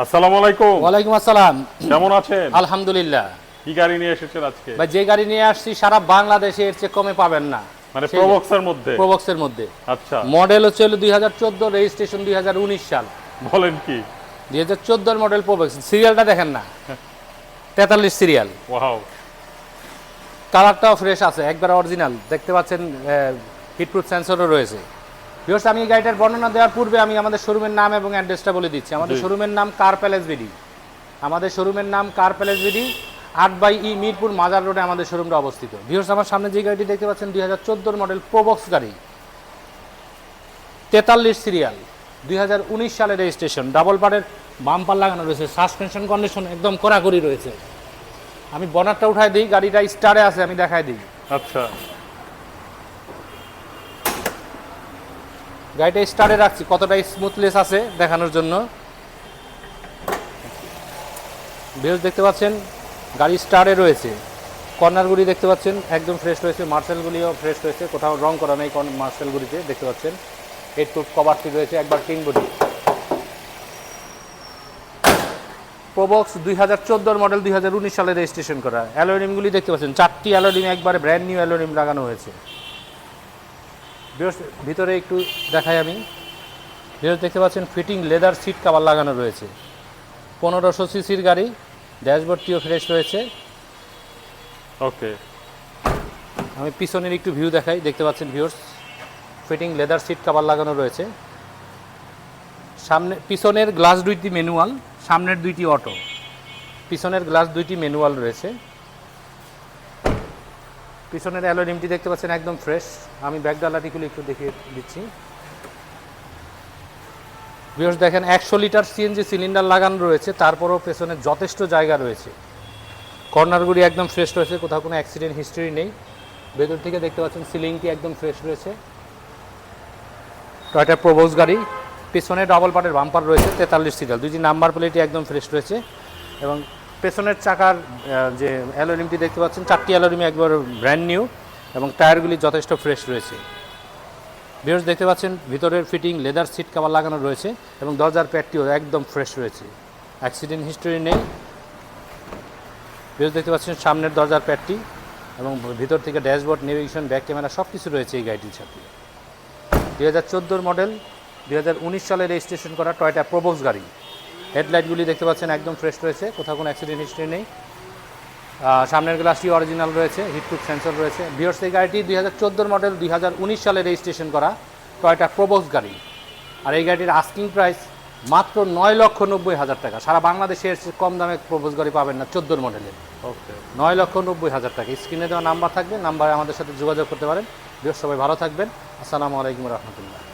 আসসালামু আলাইকুম। ওয়ালাইকুম আসসালাম। কেমন আছেন? আলহামদুলিল্লাহ। কি গাড়ি নিয়ে এসেছেন আজকে? ভাই যে গাড়ি নিয়ে আসছি সারা বাংলাদেশে এর চেয়ে কমে পাবেন না। মানে প্রবক্সের মধ্যে? প্রবক্সের মধ্যে। আচ্ছা। মডেল হচ্ছে হলো দুই হাজার চোদ্দ রেজিস্ট্রেশন দুই হাজার উনিশ সাল। বলেন কি? মডেল প্রবক্স সিরিয়ালটা দেখেন না? তেতাল্লিশ সিরিয়াল। ওয়াও। কালারটাও ফ্রেশ আছে একবার অরিজিনাল। দেখতে পাচ্ছেন হিটপ্রুফ সেন্সরও রয়েছে। বিকজ আমি এই গাড়িটার বর্ণনা দেওয়ার পূর্বে আমি আমাদের শোরুমের নাম এবং অ্যাড্রেসটা বলে দিচ্ছি। আমাদের শোরুমের নাম কার প্যালেস বিডি আমাদের শোরুমের নাম কার প্যালেস বিডি আট বাই ই মিরপুর মাজার রোডে আমাদের শোরুমটা অবস্থিত। ভিউর্স আমার সামনে যে গাড়িটি দেখতে পাচ্ছেন দুই হাজার চোদ্দোর মডেল প্রোবক্স গাড়ি। তেতাল্লিশ সিরিয়াল দুই হাজার উনিশ সালের রেজিস্ট্রেশন ডাবল পারের বাম্পার লাগানো রয়েছে সাসপেনশন কন্ডিশন একদম কড়াকড়ি রয়েছে। আমি বনারটা উঠাই দিই গাড়িটা স্টারে আছে আমি দেখাই দিই। আচ্ছা। গাড়িটা স্টারে রাখছি। কতটা স্মুথলেস আছে দেখানোর জন্য। বেশ দেখতে পাচ্ছেন, গাড়ি স্টারে রয়েছে। কর্নারগুলি দেখতে পাচ্ছেন, একদম ফ্রেশ রয়েছে। মার্সেলগুলিও ফ্রেশ রয়েছে। কোথাও রং করা নেই মার্সেলগুলিতে দেখতে পাচ্ছেন। এইট টুট কভারটি রয়েছে একবার তিন বডি প্রবক্স দুই হাজার চোদ্দোর মডেল দুই হাজার উনিশ সালে রেজিস্ট্রেশন করা। অ্যালোরিমগুলি দেখতে পাচ্ছেন, চারটি অ্যালোরিম একবারে ব্র্যান্ড নিউ অ্যালোরিম লাগানো হয়েছে। ভিতরে একটু দেখাই আমি। বেশ দেখতে পাচ্ছেন ফিটিং লেদার সিট কাভার লাগানো রয়েছে। পনেরোশো সিসির গাড়ি ড্যাশবোর্ডটিও ফ্রেশ রয়েছে। ওকে আমি পিছনের একটু ভিউ দেখাই দেখতে পাচ্ছেন viewers fitting leather seat cover লাগানো রয়েছে। সামনে পিছনের গ্লাস দুইটি ম্যানুয়াল সামনের দুইটি অটো পিছনের গ্লাস দুইটি ম্যানুয়াল রয়েছে। পিছনের অ্যালোরিমটি দেখতে পাচ্ছেন একদম ফ্রেশ আমি ব্যাক ডালাটিগুলো একটু দেখিয়ে দিচ্ছি। বিয়স দেখেন, একশো লিটার সিএনজি সিলিন্ডার লাগানো রয়েছে, তারপরেও পেছনে যথেষ্ট জায়গা রয়েছে। কর্নারগুলি একদম ফ্রেশ রয়েছে, কোথাও কোনো অ্যাক্সিডেন্ট হিস্ট্রি নেই। ভেতর থেকে দেখতে পাচ্ছেন সিলিংটি একদম ফ্রেশ রয়েছে। টয়টা প্রবোজ গাড়ি, পেছনে ডাবল পার্টের বাম্পার রয়েছে, তেতাল্লিশ সিরিয়াল, দুইটি নাম্বার প্লেটই একদম ফ্রেশ রয়েছে। এবং পেছনের চাকার যে অ্যালোরিমটি দেখতে পাচ্ছেন, চারটি অ্যালোরিম একবার ব্র্যান্ড নিউ এবং টায়ারগুলি যথেষ্ট ফ্রেশ রয়েছে। বিয়স দেখতে পাচ্ছেন, ভিতরের ফিটিং লেদার সিট কাভার লাগানো রয়েছে এবং দরজার প্যাডটিও একদম ফ্রেশ রয়েছে। অ্যাক্সিডেন্ট হিস্টোরি নেই। বিয়স দেখতে পাচ্ছেন, সামনের দরজার প্যাডটি এবং ভিতর থেকে ড্যাশবোর্ড, নেভিগেশন, ব্যাক ক্যামেরা সব কিছু রয়েছে এই গাড়িটির সাথে। দুই হাজার মডেল দুই হাজার উনিশ সালে রেজিস্ট্রেশন করা টয়টা প্রোবক্স গাড়ি। হেডলাইটগুলি দেখতে পাচ্ছেন একদম ফ্রেশ রয়েছে কোথাও কোনো অ্যাক্সিডেন্ট হিস্ট্রি নেই। সামনের গ্লাসটি অরিজিনাল রয়েছে হিটপ্রুফ সেন্সর রয়েছে। বিয়ার্স এই গাড়িটি দুই হাজার চোদ্দোর মডেল দুই হাজার উনিশ সালে রেজিস্ট্রেশন করা টয়টা প্রোবক্স গাড়ি। আর এই গাড়িটির আস্কিং প্রাইস মাত্র নয় লক্ষ নব্বই হাজার টাকা। সারা বাংলাদেশে কম দামে প্রোবক্স গাড়ি পাবেন না চোদ্দোর মডেলের ওকে নয় লক্ষ নব্বই হাজার টাকা। স্ক্রিনে দেওয়া নাম্বার থাকবে নাম্বারে আমাদের সাথে যোগাযোগ করতে পারেন। বৃহস্পতি সবাই ভালো থাকবেন। আসসালামু আলাইকুম রহমতুল্লাহ।